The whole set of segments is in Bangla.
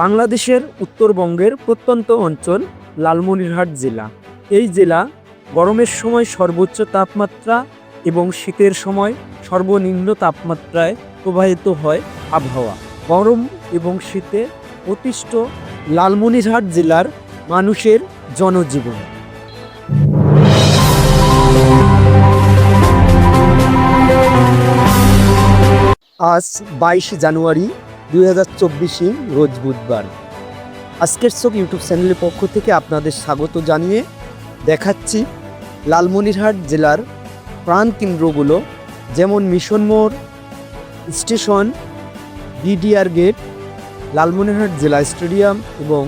বাংলাদেশের উত্তরবঙ্গের প্রত্যন্ত অঞ্চল লালমনিরহাট জেলা। এই জেলা গরমের সময় সর্বোচ্চ তাপমাত্রা এবং শীতের সময় সর্বনিম্ন তাপমাত্রায় প্রবাহিত হয় আবহাওয়া। গরম এবং শীতে অতিষ্ঠ লালমনিরহাট জেলার মানুষের জনজীবন। আজ বাইশ জানুয়ারি দুই হাজার চব্বিশে রোজ বুধবার। আজকের চোখ ইউটিউব চ্যানেলের পক্ষ থেকে আপনাদের স্বাগত জানিয়ে দেখাচ্ছি লালমনিরহাট জেলার প্রাণকেন্দ্রগুলো যেমন মিশন মোড় স্টেশন বিডিআর গেট, লালমনিরহাট জেলা স্টেডিয়াম এবং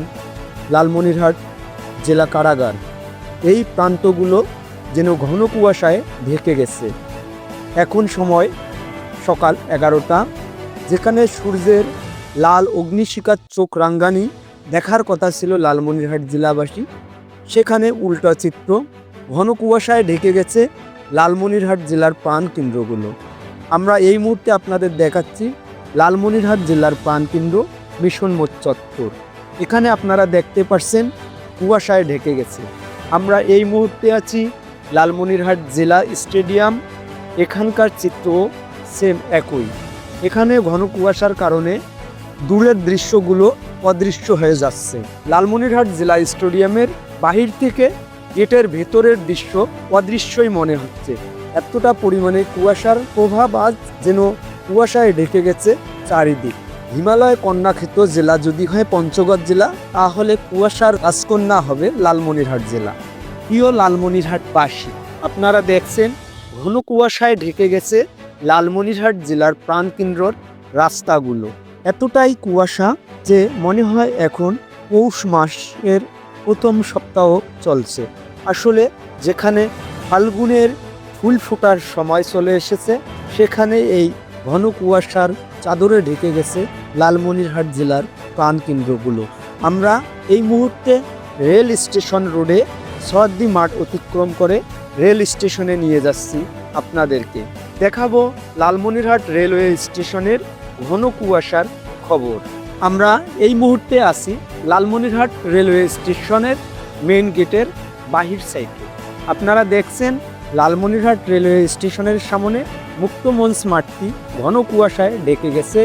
লালমনিরহাট জেলা কারাগার। এই প্রান্তগুলো যেন ঘন কুয়াশায় ঢেকে গেছে। এখন সময় সকাল এগারোটা। যেখানে সূর্যের লাল অগ্নিশিকার চোখ রাঙ্গানি, দেখার কথা ছিল লালমনিরহাট জেলাবাসী। সেখানে উল্টা চিত্র, ঘন কুয়াশায় ঢেকে গেছে লালমনিরহাট জেলার প্রাণ কেন্দ্রগুলো। আমরা এই মুহূর্তে আপনাদের দেখাচ্ছি লালমনিরহাট জেলার প্রাণ কেন্দ্র, মিশন মোট চত্বর। এখানে আপনারা দেখতে পাচ্ছেন কুয়াশায় ঢেকে গেছে। আমরা এই মুহূর্তে আছি লালমনিরহাট জেলা স্টেডিয়াম। এখানকার চিত্র সেম একই। এখানে ঘন কুয়াশার কারণে দূরের দৃশ্যগুলো অদৃশ্য হয়ে যাচ্ছে। লালমনিরহাট জেলা স্টেডিয়ামের বাহির থেকে গেটের ভেতরের দৃশ্য অদৃশ্যই মনে হচ্ছে। এতটা পরিমাণে কুয়াশার প্রভাব আজ যেন কুয়াশায় ঢেকে গেছে চারিদিক। হিমালয় কন্যাক্ষেত জেলা যদি হয় পঞ্চগড় জেলা, তাহলে কুয়াশার রাজকন্যা হবে লালমনিরহাট জেলা। প্রিয় লালমনিরহাটবাসী, আপনারা দেখছেন ঘন কুয়াশায় ঢেকে গেছে লালমনিরহাট জেলার প্রাণকেন্দ্রর রাস্তাগুলো। এতটাই কুয়াশা যে মনে হয় এখন পৌষ মাসের প্রথম সপ্তাহ চলছে। আসলে যেখানে ফাল্গুনের ফুল ফোটার সময় চলে এসেছে, সেখানে এই ঘন কুয়াশার চাদরে ঢেকে গেছে লালমনিরহাট জেলার প্রাণকেন্দ্রগুলো। আমরা এই মুহূর্তে রেল স্টেশন রোডে সর্দি মাঠ অতিক্রম করে রেল স্টেশনে নিয়ে যাচ্ছি আপনাদেরকে। দেখাবো লালমনিরহাট রেলওয়ে স্টেশনের ঘন কুয়াশার খবর। আমরা এই মুহূর্তে আছি লালমনিরহাট রেলওয়ে স্টেশনের মেইন গেটের বাহির সাইডে। আপনারা দেখছেন লালমনিরহাট রেলওয়ে স্টেশনের সামনে মুক্তমঞ্চ মাঠটি ঘন কুয়াশায় ডেকে গেছে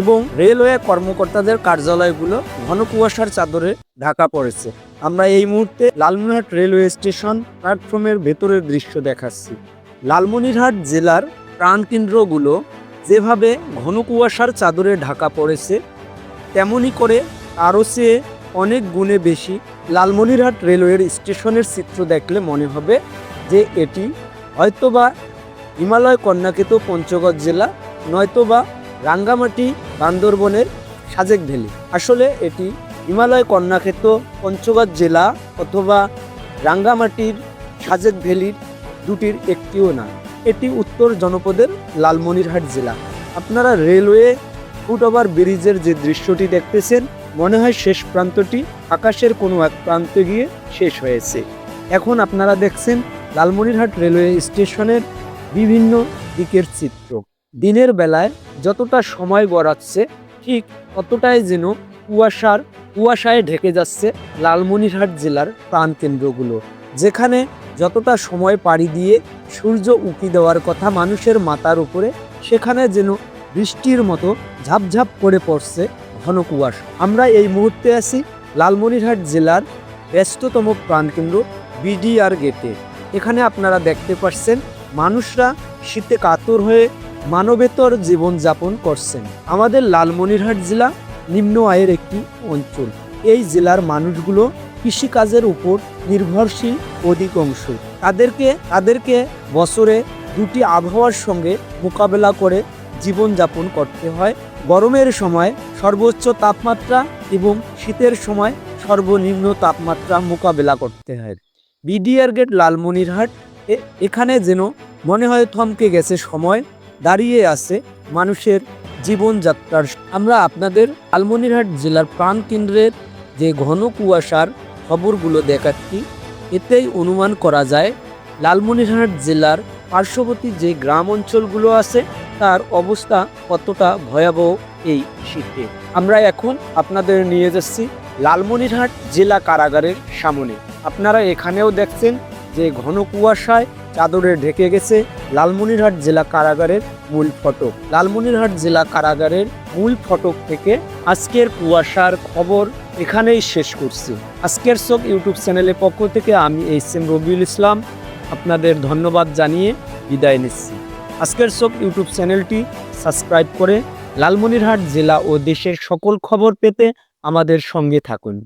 এবং রেলওয়ে কর্মকর্তাদের কার্যালয়গুলো ঘন কুয়াশার চাদরে ঢাকা পড়েছে। আমরা এই মুহূর্তে লালমনিরহাট রেলওয়ে স্টেশন প্ল্যাটফর্মের ভেতরের দৃশ্য দেখাচ্ছি। লালমনিরহাট জেলার প্রাণকেন্দ্রগুলো যেভাবে ঘন কুয়াশার চাদরে ঢাকা পড়েছে, তেমনি করে আরও চেয়ে অনেক গুণে বেশি লালমনিরহাট রেলওয়ের স্টেশনের চিত্র দেখলে মনে হবে যে এটি হয়তোবা হিমালয় কন্যাকেত পঞ্চগড় জেলা, নয়তোবা রাঙ্গামাটি, বান্দরবনের সাজেক ভ্যালি। আসলে এটি হিমালয় কন্যাক্ষেত পঞ্চগড় জেলা অথবা রাঙ্গামাটির সাজেক ভ্যালির দুটির একটিও না। এটি উত্তর জনপদের লালমনিরহাট জেলা। আপনারা রেলওয়ে ফুটওভার ব্রিজের যে দৃশ্যটি দেখতেছেন, মনে হয় শেষ প্রান্তটি আকাশের কোনো এক প্রান্তে গিয়ে শেষ হয়েছে। এখন আপনারা দেখছেন লালমনিরহাট রেলওয়ে স্টেশনের বিভিন্ন দিকের চিত্র। দিনের বেলায় যতটা সময় গড়াচ্ছে, ঠিক ততটাই যেন কুয়াশার, কুয়াশায় ঢেকে যাচ্ছে লালমনিরহাট জেলার প্রাণকেন্দ্রগুলো। যেখানে যতটা সময় পাড়ি দিয়ে সূর্য উঁকি দেওয়ার কথা মানুষের মাথার উপরে, সেখানে যেন বৃষ্টির মতো ঝাপঝাপ করে পড়ছে ঘন কুয়াশা। আমরা এই মুহূর্তে আছি লালমনিরহাট জেলার ব্যস্ততম প্রাণকেন্দ্র বিডিআর গেটে। এখানে আপনারা দেখতে পাচ্ছেন, মানুষরা শীতে কাতর হয়ে মানবেতর জীবনযাপন করছেন। আমাদের লালমনিরহাট জেলা নিম্ন আয়ের একটি অঞ্চল। এই জেলার মানুষগুলো কৃষিকাজের উপর নির্ভরশীল অধিকাংশ তাদেরকে তাদেরকে বছরে দুটি আবহাওয়ার সঙ্গে মোকাবেলা করে জীবনযাপন করতে হয়। গরমের সময় সর্বোচ্চ তাপমাত্রা এবং শীতের সময় সর্বনিম্ন তাপমাত্রা মোকাবেলা করতে হয়। বিডিআর গেট লালমনিরহাট এখানে যেন মনে হয় থমকে গেছে সময়, দাঁড়িয়ে আছে মানুষের জীবনযাত্রার। আমরা আপনাদের লালমনিরহাট জেলার প্রাণকেন্দ্রের যে ঘন কুয়াশার খবরগুলো দেখাচ্ছি। এতেই অনুমান করা যায়, লালমনিরহাট জেলার পার্শ্ববর্তী যে গ্রাম অঞ্চলগুলো আছে, তার অবস্থা কতটা ভয়াবহ এই শীতে? আমরা এখন আপনাদের নিয়ে যাচ্ছি লালমনিরহাট জেলা কারাগারের সামনে। আপনারা এখানেও দেখছেন যে ঘন কুয়াশায় চাদরে ঢেকে গেছে লালমনিরহাট জেলা কারাগারের মূল ফটক। লালমনিরহাট জেলা কারাগারের মূল ফটক থেকে আজকের কুয়াশার খবর এখানেই শেষ করছি। আজকের শোক ইউটিউব চ্যানেলের পক্ষ থেকে আমি এইচ এম রবিউল ইসলাম। আপনাদের ধন্যবাদ জানিয়ে বিদায় নিচ্ছি। আজকের চোখ ইউটিউব চ্যানেলটি সাবস্ক্রাইব করে লালমনিরহাট জেলা ও দেশের সকল খবর পেতে আমাদের সঙ্গে থাকুন।